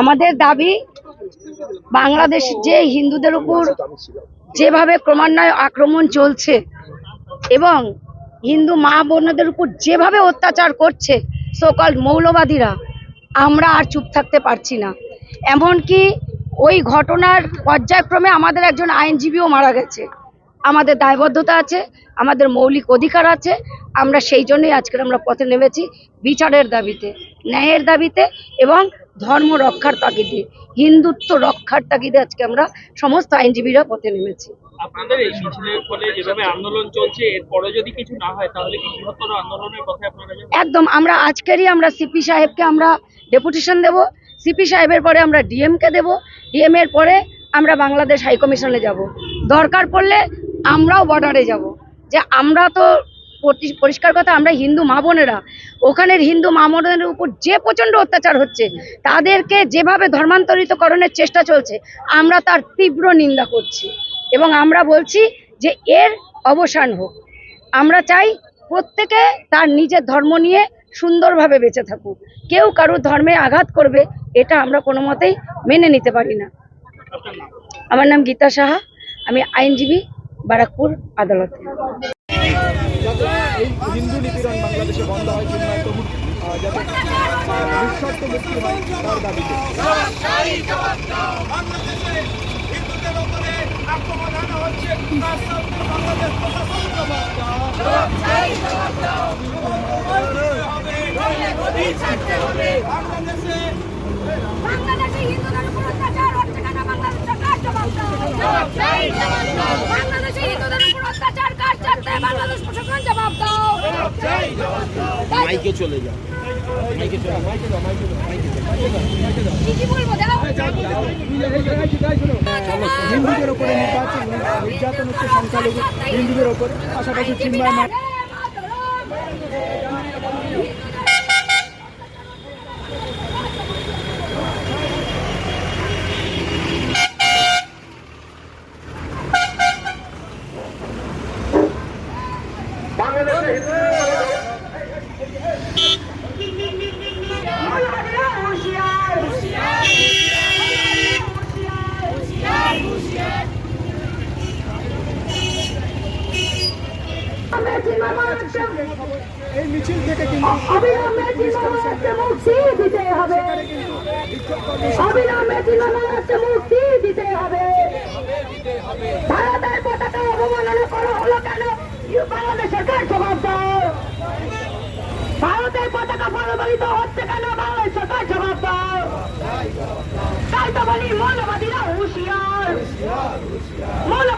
আমাদের দাবি, বাংলাদেশ যে হিন্দুদের উপর যেভাবে ক্রমান্বয়ে আক্রমণ চলছে এবং হিন্দু মা বোনদের উপর যেভাবে অত্যাচার করছে সকল মৌলবাদীরা, আমরা আর চুপ থাকতে পারছি না। এমনকি ওই ঘটনার পর্যায়ক্রমে আমাদের একজন আইনজীবীও মারা গেছে। আমাদের দায়বদ্ধতা আছে, আমাদের মৌলিক অধিকার আছে আমরা সেই জন্যই আজকের আমরা পথে নেমেছি বিচারের দাবিতে ন্যায়ের দাবিতে এবং ধর্ম রক্ষার তাগিদে হিন্দুত্ব রক্ষার তাগিদে আজকে আমরা সমস্ত আইনজীবীরা পথে নেমেছি। আপনাদের এই মিছিলের ফলে যেভাবে আন্দোলন চলছে এরপরে যদি কিছু না হয় তাহলে কি বৃহত্তর আন্দোলনের পথে আপনারা একদম আমরা আজকেরই আমরা সিপি সাহেবকে আমরা ডেপুটেশন দেব সিপি সাহেবের পরে আমরা ডিএমকে দেব ডিএম এর পরে আমরা বাংলাদেশ হাইকমিশনে যাব। দরকার পড়লে আমরাও বর্ডারে যাব। যে আমরা তো পরিষ্কার কথা, আমরা হিন্দু মা বোনেরা, ওখানের হিন্দু মা বোনের উপর যে প্রচণ্ড অত্যাচার হচ্ছে, তাদেরকে যেভাবে ধর্মান্তরিতকরণের চেষ্টা চলছে, আমরা তার তীব্র নিন্দা করছি। এবং আমরা বলছি যে এর অবসান হোক। আমরা চাই প্রত্যেকে তার নিজের ধর্ম নিয়ে সুন্দরভাবে বেঁচে থাকুক। কেউ কারোর ধর্মে আঘাত করবে, এটা আমরা কোনো মতেই মেনে নিতে পারি না। আমার নাম গীতা সাহা, আমি আইনজীবী, বারাকপুর আদালতে। এই হিন্দু নিপীড়ন বাংলাদেশে বন্ধ হয় প্রভু আহ, যাতে নিঃশর্ত মুক্তি হয় তার দাবিতে। বাংলাদেশে হিন্দুদের উপর অত্যাচার হচ্ছে কেন বাংলাদেশ সরকার জবাব দাও বাংলাদেশে হিন্দুদের উপর অত্যাচার কার চাচ্ছে বাংলাদেশ প্রশাসন জবাব দাও মাইকে চলে যাও হিন্দুদের উপরে নির্বাচন, নির্যাতন হচ্ছে সংখ্যালঘু হিন্দুদের ওপরে, পাশাপাশি চিন্ময় এই মিছিল থেকে কিন্তু অবিলম্বে তৃণমূলকে মুক্তি দিতে হবে। অবিলম্বে তৃণমূলকে মুক্তি দিতে হবে। ভারতের পতাকা অবমাননা করা হলো কেন? ইউ বাংলাদেশ সরকার জবাব দাও? ভারতের পতাকা প্রবলিত হচ্ছে কেন? বাংলাদেশ সরকার জবাব দাও? তাই তো বলি মৌলবাদীরা হুঁশিয়ার। মৌলবাদীরা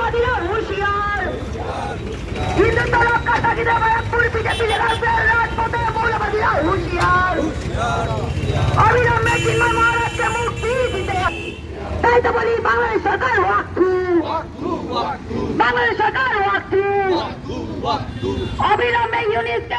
রাজপথে মৌলবাদীরা হুঁশিয়ার। অবিলম্বে চিন্ময় মহারাজকে মুক্তি দিতে তাই তো বলি বাংলাদেশ সরকার ওয়াক্তু বাংলাদেশ সরকার ওয়াক্তু অবিলম্বে ইউনিসকে